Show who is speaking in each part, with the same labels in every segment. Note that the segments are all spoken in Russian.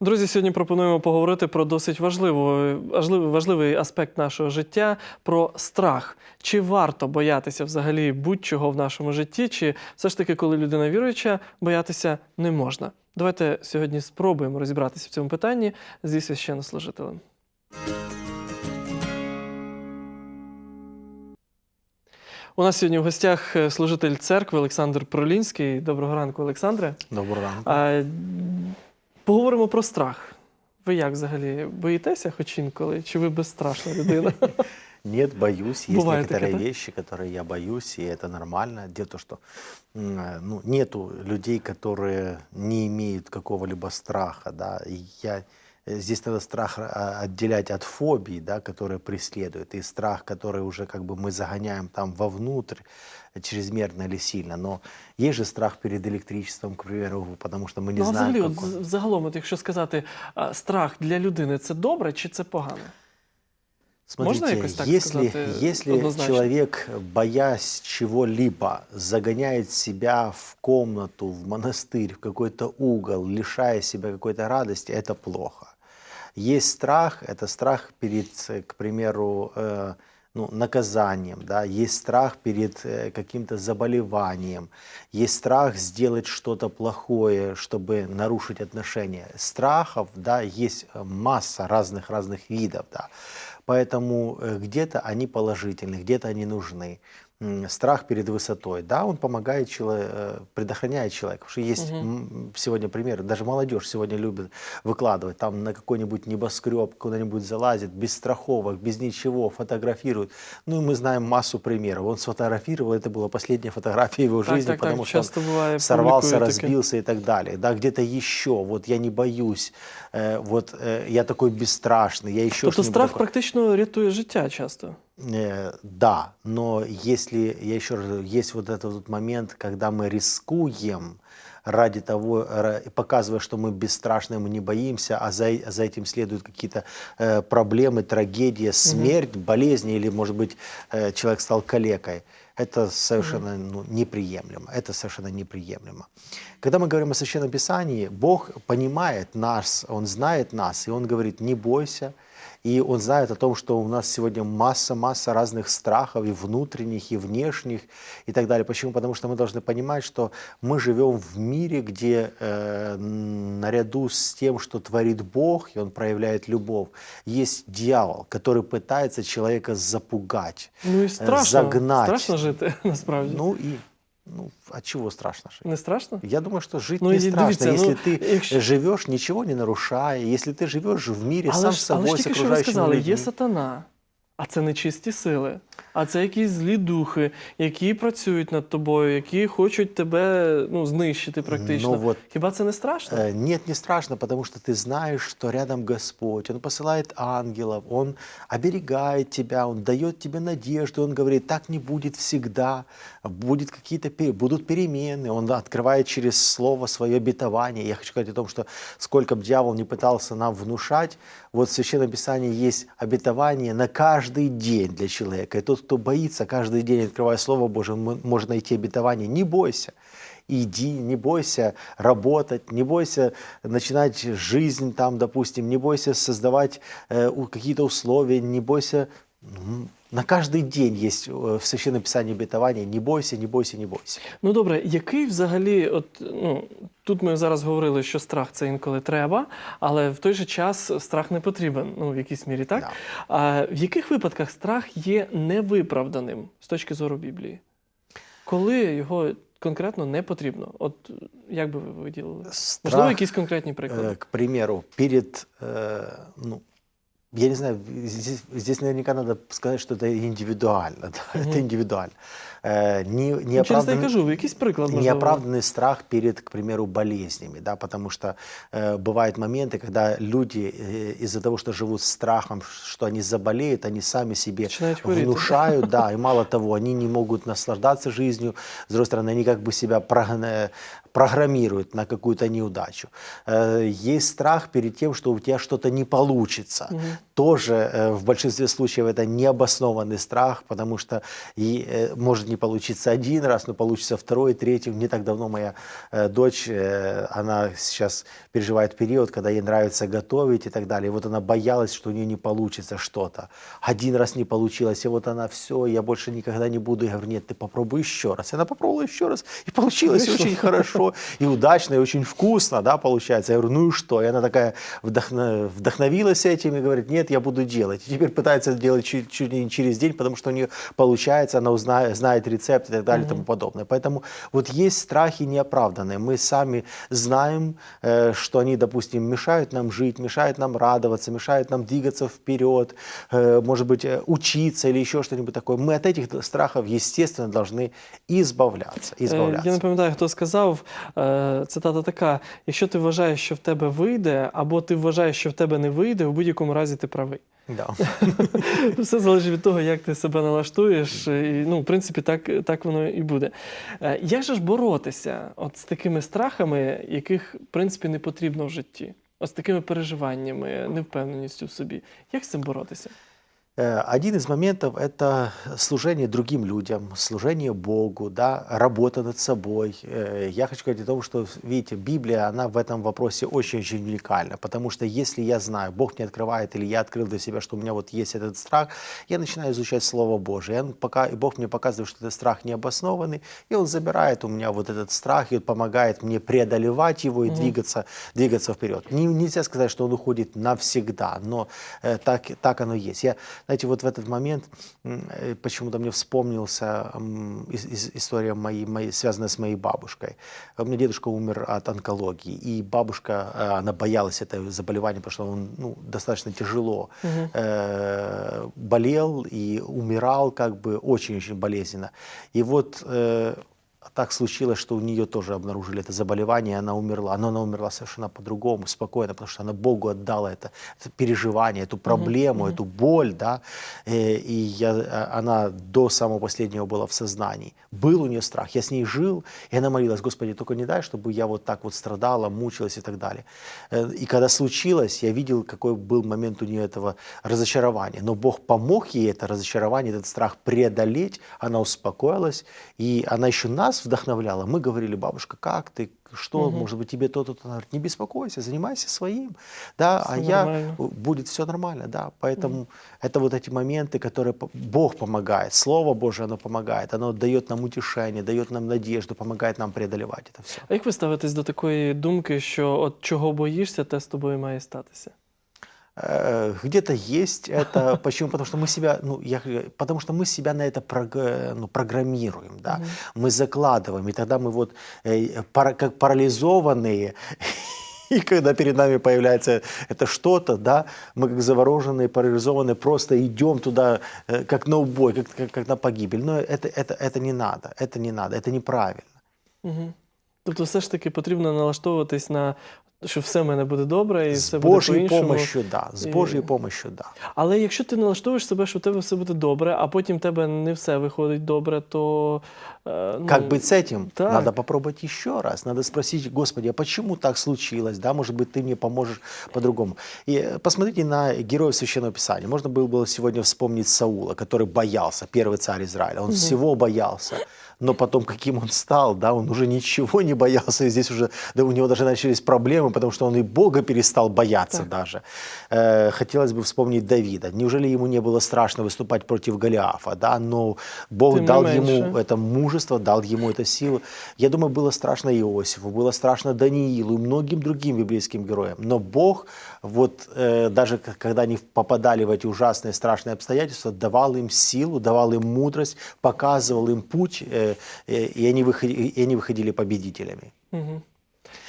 Speaker 1: Друзі, сьогодні пропонуємо поговорити про досить важливу, важливий, важливий аспект нашого життя про страх. Чи варто боятися взагалі будь-чого в нашому житті, чи все ж таки, коли людина віруюча, боятися не можна? Давайте сьогодні спробуємо розібратися в цьому питанні зі священнослужителем. У нас сьогодні в гостях е, служитель церкви Олександр Пролінський. Доброго ранку, Олександре.
Speaker 2: Доброго ранку.
Speaker 1: А, поговоримо про страх. Ви як взагалі боїтеся хоч інколи? Чи ви безстрашна людина?
Speaker 2: Нет, боюсь. Есть
Speaker 1: Бывает
Speaker 2: некоторые
Speaker 1: такое, да?
Speaker 2: вещи, которые я боюсь, и это нормально. Дело в том, что м, э, ну, нету людей, которые не имеют какого-либо страха. Да? И я, э, здесь надо страх а, отделять от фобий, да, которые преследуют, и страх, который уже как бы мы загоняем там вовнутрь, э, чрезмерно или сильно. Но есть же страх перед электричеством, к примеру, потому что мы не
Speaker 1: ну, а
Speaker 2: знаем,
Speaker 1: взагалі, от,
Speaker 2: он-
Speaker 1: з- загалом, от, якщо сказати, а, страх для людини це добре чи це погано? Можно
Speaker 2: Смотрите,
Speaker 1: якось так
Speaker 2: если,
Speaker 1: сказать, э,
Speaker 2: если
Speaker 1: однозначно?
Speaker 2: человек, боясь чего-либо, загоняет себя в комнату, в монастырь, в какой-то угол, лишая себя какой-то радости, это плохо. Есть страх, это страх перед, к примеру, э, ну, наказанием, да, есть страх перед э, каким-то заболеванием, есть страх сделать что-то плохое, чтобы нарушить отношения. Страхов, да, есть масса разных разных видов, да. Поэтому э, где-то они положительны, где-то они нужны. Страх перед высотой, да, он помогает человеку, предохраняет человека. Потому что есть м, сегодня примеры, даже молодежь сегодня любит выкладывать, там на какой-нибудь небоскреб куда-нибудь залазит, без страховок, без ничего, фотографирует. Ну и мы знаем массу примеров. Он сфотографировал, это была последняя фотография его
Speaker 1: Так,
Speaker 2: жизни,
Speaker 1: так, так,
Speaker 2: потому что он сорвался, разбился и так далее. Да, где-то еще, вот я не боюсь, э, вот э, я такой бесстрашный, я еще
Speaker 1: Тобто страх
Speaker 2: такое.
Speaker 1: практично рятує життя часто.
Speaker 2: Э, Да, но если, я еще раз говорю, есть вот этот вот момент, когда мы рискуем ради того, показывая, что мы бесстрашны, мы не боимся, а за, за этим следуют какие-то э, проблемы, трагедия, смерть, болезни или, может быть, э, человек стал калекой. Это совершенно ну, неприемлемо. Это совершенно неприемлемо. Когда мы говорим о Священном Писании, Бог понимает нас, Он знает нас, и Он говорит, не бойся, и он знает о том, что у нас сегодня масса-масса разных страхов, и внутренних, и внешних, и так далее. Почему? Потому что мы должны понимать, что мы живем в мире, где э, наряду с тем, что творит Бог, и Он проявляет любовь, есть дьявол, который пытается человека запугать,
Speaker 1: Ну і
Speaker 2: э,
Speaker 1: страшно.
Speaker 2: загнать.
Speaker 1: Страшно жити, насправді.
Speaker 2: Ну и ну, от чего страшно жить?
Speaker 1: Не страшно?
Speaker 2: Я думаю, что жить
Speaker 1: Ну,
Speaker 2: не
Speaker 1: и
Speaker 2: страшно,
Speaker 1: дивіться,
Speaker 2: если
Speaker 1: ну,
Speaker 2: ты
Speaker 1: якщо-
Speaker 2: живешь, ничего не нарушая, если ты живешь в мире
Speaker 1: Але
Speaker 2: сам
Speaker 1: ж,
Speaker 2: с
Speaker 1: але
Speaker 2: собой,
Speaker 1: ж
Speaker 2: с
Speaker 1: тільки що ви
Speaker 2: окружающими
Speaker 1: сказали,
Speaker 2: людьми.
Speaker 1: є сатана, а це нечисті сили. А це якісь злі духи, які працюють над тобою, які хочуть тебе ну, знищити практично.
Speaker 2: Ну, вот,
Speaker 1: Хіба це не страшно?
Speaker 2: Э, Нет, не страшно, потому что ты знаешь, что рядом Господь, Он посылает ангелов, Он оберегает тебя, Он дает тебе надежду, Он говорит, так не будет всегда, будет какие-то, пе- будут перемены, Он открывает через Слово свое обетование. Я хочу сказать о том, что сколько бы дьявол не пытался нам внушать, вот в Священном Писании есть обетование на каждый день для человека. И тот, кто боится, каждый день, открывая Слово Божие, может найти обетование. Не бойся. Иди, не бойся работать, не бойся начинать жизнь там, допустим, не бойся создавать э, какие-то условия, не бойся. М, На каждый день есть э, в Священном Писании обетование «не бойся, не бойся, не бойся».
Speaker 1: Ну добре, який взагалі, от ну тут ми зараз говорили, що страх це інколи треба, але в той же час страх не потрібен, ну в якійсь мірі, так?
Speaker 2: Да.
Speaker 1: А в яких випадках страх є невиправданим з точки зору Біблії? Коли його конкретно не потрібно? От як би ви виділили? Можливо,
Speaker 2: Страх,
Speaker 1: якісь конкретні приклади?
Speaker 2: э, к примеру, перед, э, ну, Я не знаю, здесь, здесь наверняка надо сказать, что это индивидуально, да, это индивидуально. Э, не,
Speaker 1: Ну, через кажу, якийсь приклад
Speaker 2: неоправданный страх перед, к примеру, болезнями, да, потому что э, бывают моменты, когда люди э, из-за того, что живут с страхом, что они заболеют, они сами себе
Speaker 1: Начинают
Speaker 2: внушают, да, и мало того, они не могут наслаждаться жизнью, с другой стороны, они как бы себя программирует на какую-то неудачу. Э, Есть страх перед тем, что у тебя что-то не получится. Тоже э, в большинстве случаев это необоснованный страх, потому что и, э, может не получиться один раз, но получится второй, третий. Не так давно моя дочь, она сейчас переживает период, когда ей нравится готовить и так далее. И вот она боялась, что у нее не получится что-то. Один раз не получилось, и вот она все, я больше никогда не буду. Я говорю, нет, ты попробуй еще раз. И она попробовала еще раз, и получилось очень хорошо, и удачно, и очень вкусно, да, получается. Я говорю, ну и что? И она такая вдохно- вдохновилась этим и говорит, нет, я буду делать. И теперь пытается делать чуть, чуть не через день, потому что у нее получается, она узнает, знает рецепт и так далее и тому подобное. Поэтому вот есть страхи неоправданные. Мы сами знаем, э, что они, допустим, мешают нам жить, мешают нам радоваться, мешают нам двигаться вперед, э, может быть, э, учиться или еще что-нибудь такое. Мы от этих страхов, естественно, должны избавляться.
Speaker 1: Е,
Speaker 2: избавляться.
Speaker 1: Я не пам'ятаю, хто сказав. Е, Цитата така: якщо ти вважаєш, що в тебе вийде, або ти вважаєш, що в тебе не вийде, у будь-якому разі ти правий.
Speaker 2: Да.
Speaker 1: Все залежить від того, як ти себе налаштуєш. І, ну, в принципі, так, так воно і буде. Е, Як же ж боротися от з такими страхами, яких, в принципі, не потрібно в житті? От з такими переживаннями, невпевненістю в собі. Як з цим боротися?
Speaker 2: Э, Один из моментов – это служение другим людям, служение Богу, да, работа над собой. Э, Я хочу говорить о том, что, видите, Библия, она в этом вопросе очень-очень уникальна, потому что если я знаю, Бог мне открывает, или я открыл для себя, что у меня вот есть этот страх, я начинаю изучать Слово Божие, он пока, и Бог мне показывает, что этот страх необоснованный, и Он забирает у меня вот этот страх, и Он помогает мне преодолевать его и двигаться, двигаться вперед. Не- нельзя сказать, что Он уходит навсегда, но э, так, так оно есть. Я, знаете, вот в этот момент э, почему-то мне вспомнился история моей, моей, связанная с моей бабушкой. У меня дедушка умер от онкологии, и бабушка, э, она боялась этого заболевания, потому что он ну, достаточно тяжело э, болел и умирал как бы очень-очень болезненно. И вот э, так случилось, что у нее тоже обнаружили это заболевание, она умерла. Но она умерла совершенно по-другому, спокойно, потому что она Богу отдала это, это переживание, эту проблему, эту боль, да. Э, И я, а, она до самого последнего была в сознании. Был у нее страх. Я с ней жил, и она молилась, Господи, только не дай, чтобы я вот так вот страдала, мучилась и так далее. Э, И когда случилось, я видел, какой был момент у нее этого разочарования. Но Бог помог ей это разочарование, этот страх преодолеть. Она успокоилась, и она еще нас вдохновляла. Мы говорили, бабушка, как ты, что, может быть, тебе то-то, то Она говорит, не беспокойся, занимайся своим, да, а
Speaker 1: Всё
Speaker 2: я,
Speaker 1: нормально.
Speaker 2: будет все нормально, да, поэтому это вот эти моменты, которые по- Бог помогает, Слово Божие, оно помогает, оно дает нам утешение, дает нам надежду, помогает нам преодолевать это все.
Speaker 1: А як ви ставитесь до такої думки, що от чого боїшся, те з тобою має статися?
Speaker 2: Э, Где-то есть это. Почему? Потому что мы себя, ну, я, потому что мы себя на это прог- ну, программируем, да, мы закладываем, и тогда мы вот э, пара- как парализованные, и когда перед нами появляется это что-то, да, мы как завороженные, парализованные, просто идем туда, э, как на убой, как, как, как на погибель. Но это, это, это не надо, это не надо, это неправильно.
Speaker 1: Угу. Тобто, все ж таки потрібно налаштовуватись на що все в мене буде добре, і
Speaker 2: С
Speaker 1: все буде
Speaker 2: Божьей
Speaker 1: по-іншому.
Speaker 2: помощью, да, с
Speaker 1: И-
Speaker 2: Божьей помощью, да.
Speaker 1: Але якщо ти налаштовуєш себе, що в тебе все буде добре, а потім в тебе не все виходить добре, то е, ну,
Speaker 2: Как быть с этим?
Speaker 1: так.
Speaker 2: Надо попробовать еще раз. Надо спросить, Господи, а почему так случилось? Да, может быть, ты мне поможешь по-другому. И э, посмотрите на героев Священного Писания. Можно было бы сегодня вспомнить Саула, который боялся, первый царь Израиля. Он всего боялся. Но потом, каким он стал, да, он уже ничего не боялся, и здесь уже да, у него даже начались проблемы, потому что он и Бога перестал бояться
Speaker 1: Так.
Speaker 2: даже. Э, хотелось бы вспомнить Давида. Неужели ему не было страшно выступать против Голиафа, да, но Бог
Speaker 1: Тем
Speaker 2: дал
Speaker 1: меньше.
Speaker 2: ему это мужество, дал ему эту силу. Я думаю, было страшно Иосифу, было страшно Даниилу и многим другим библейским героям. Но Бог, вот э, даже когда они попадали в эти ужасные, страшные обстоятельства, давал им силу, давал им мудрость, показывал им путь, э, и, они выходили, победителями.
Speaker 1: Угу.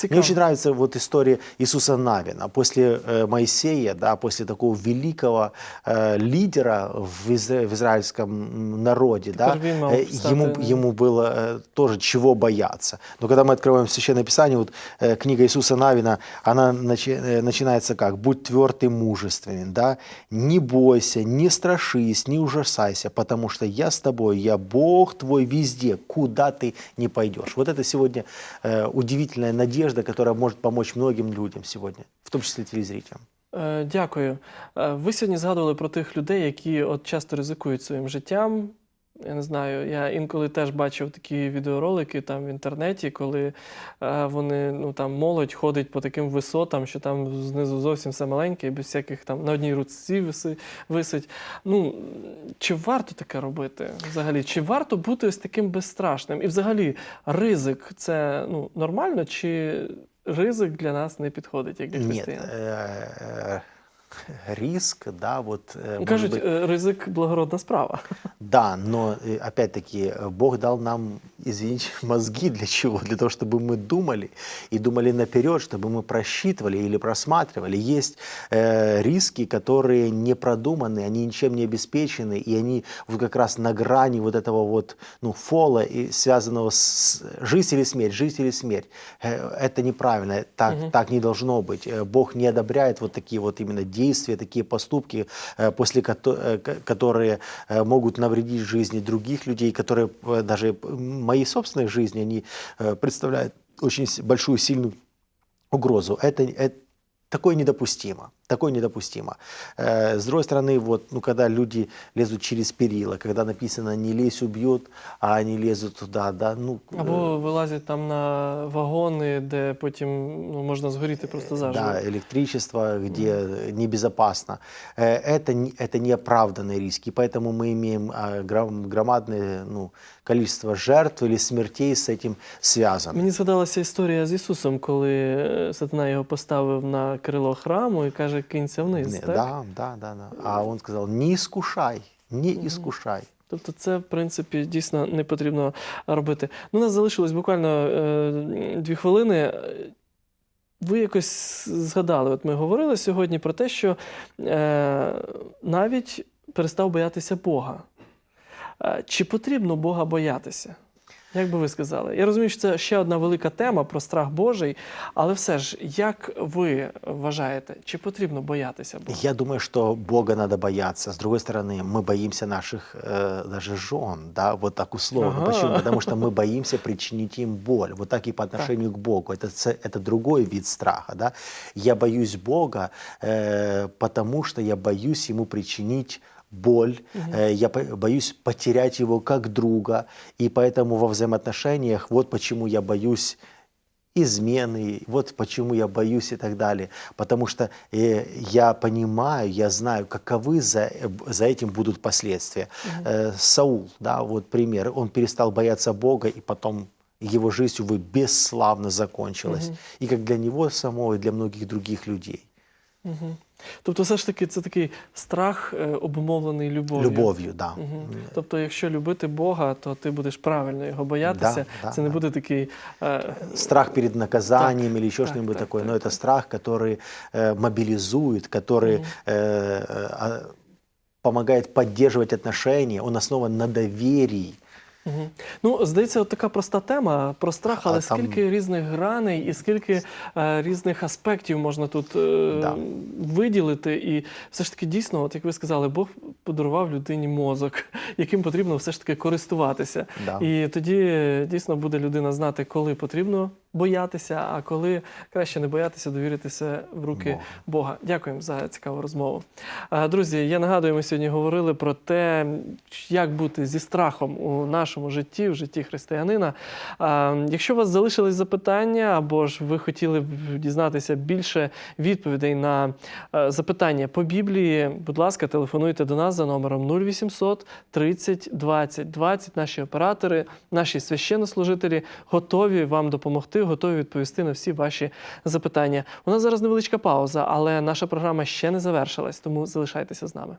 Speaker 1: Цікаво.
Speaker 2: Мне очень нравится вот история Иисуса Навина. После э, Моисея, да, после такого великого э, лидера в, изра- в израильском народе, да, э, ему, ему было э, тоже чего бояться. Но когда мы открываем Священное Писание, вот э, книга Иисуса Навина, она начи- э, начинается как? «Будь тверд и мужественен, да? не бойся, не страшись, не ужасайся, потому что я с тобой, я Бог твой везде, куда ты не пойдешь». Вот это сегодня э, удивительная надежда, которая может помочь многим людям сегодня, в том числе телезрителям.
Speaker 1: Е, Дякую. Е, Ви сьогодні згадували про тих людей, які от часто ризикують своїм життям. Я не знаю, я інколи теж бачив такі відеоролики там в інтернеті, коли е, вони, ну там молодь ходить по таким висотам, що там знизу зовсім все маленьке, і без всяких там на одній руці виси, висить. Ну чи варто таке робити взагалі? Чи варто бути ось таким безстрашним? І взагалі ризик це ну, нормально, чи ризик для нас не підходить, як для християн?
Speaker 2: Риск, да, вот... э,
Speaker 1: Кажуть,
Speaker 2: быть,
Speaker 1: ризик благородна справа.
Speaker 2: Да, но э, опять-таки Бог дал нам, извините, мозги для чего? Для того, чтобы мы думали и думали наперед, чтобы мы просчитывали или просматривали. Есть э, риски, которые не продуманы, они ничем не обеспечены, и они вот как раз на грани вот этого вот ну, фола, и связанного с жизнь или смерть, жизнь или смерть. Э, Это неправильно, так, так не должно быть. Бог не одобряет вот такие вот именно действия, такие поступки, э, после э, ко- которые э, могут навредить жизни других людей, которые даже моей собственной жизни, они представляют очень большую, сильную угрозу. Это, это такое недопустимо. Такое недопустимо. Э, С другой стороны, вот, ну, когда люди лезут через перила, когда написано «не лезь, убьет», а они лезут туда, да, ну... э,
Speaker 1: Або вилазять там на вагони, де потім ну, можна згоріти просто заживо.
Speaker 2: Да, электричество, где небезопасно. Э, Это, не- это неоправданные риски, поэтому мы имеем а, гром- громадное ну, количество жертв или смертей с этим связано.
Speaker 1: Мені згадалася історія з Ісусом, коли е, сатана його поставив на крило храму і каже, кинься вниз.
Speaker 2: Не,
Speaker 1: так?
Speaker 2: Да, да, да, да. А он сказал, не искушай, не искушай.
Speaker 1: Тобто це, в принципі, дійсно не потрібно робити. Ну, у нас залишилось буквально е, дві хвилини. Ви якось згадали, от ми говорили сьогодні про те, що е, навіть перестав боятися Бога. Е, чи потрібно Бога боятися? Як би ви сказали? Я розумію, що це ще одна велика тема про страх Божий, але все ж, як ви вважаєте, чи потрібно боятися Бога?
Speaker 2: Я думаю, что Бога надо бояться. С другой стороны, мы боимся наших э, даже жен, да, вот так условно.
Speaker 1: Ага.
Speaker 2: Почему? Потому что мы боимся причинить им боль. Вот так и по отношению к Богу. Это, ц- это другой вид страха, да. Я боюсь Бога, э, потому что я боюсь ему причинить боль, э, я боюсь потерять его как друга, и поэтому во взаимоотношениях вот почему я боюсь измены, вот почему я боюсь и так далее. Потому что э, я понимаю, я знаю, каковы за, э, за этим будут последствия. Э, Саул, да, вот пример, он перестал бояться Бога, и потом его жизнь, увы, бесславно закончилась. И как для него самого, и для многих других людей.
Speaker 1: Угу. Тобто, все ж таки, це такий страх е, обумовлений любов'ю.
Speaker 2: Любовью, да.
Speaker 1: Мгм. Тобто, якщо любити Бога, то ти будеш правильно його боятися.
Speaker 2: Да, да,
Speaker 1: це не
Speaker 2: да.
Speaker 1: буде такий. Е,
Speaker 2: страх перед наказанием или еще
Speaker 1: так,
Speaker 2: что-нибудь
Speaker 1: так,
Speaker 2: такое.
Speaker 1: так,
Speaker 2: Но это страх, который э, мобилизует, который э, э, а, помогает поддерживать отношения. Он основан на доверии.
Speaker 1: Мгм. Ну, здається, от така проста тема про страх, але
Speaker 2: А там-
Speaker 1: скільки різних граней і скільки е, різних аспектів можна тут е,
Speaker 2: Да.
Speaker 1: виділити. І все ж таки дійсно, от як ви сказали, Бог подарував людині мозок, яким потрібно все ж таки користуватися.
Speaker 2: Да.
Speaker 1: І тоді дійсно буде людина знати, коли потрібно боятися, а коли краще не боятися, довіритися в руки
Speaker 2: Богу.
Speaker 1: Бога. Дякуємо за цікаву розмову. Друзі, я нагадую, ми сьогодні говорили про те, як бути зі страхом у нашому житті, в житті християнина. Якщо у вас залишились запитання, або ж ви хотіли б дізнатися більше відповідей на е, запитання по Біблії, будь ласка, телефонуйте до нас за номером 0800 30 20 20. Наші оператори, наші священнослужителі готові вам допомогти, готові відповісти на всі ваші запитання. У нас зараз невеличка пауза, але наша програма ще не завершилась, тому залишайтеся з нами.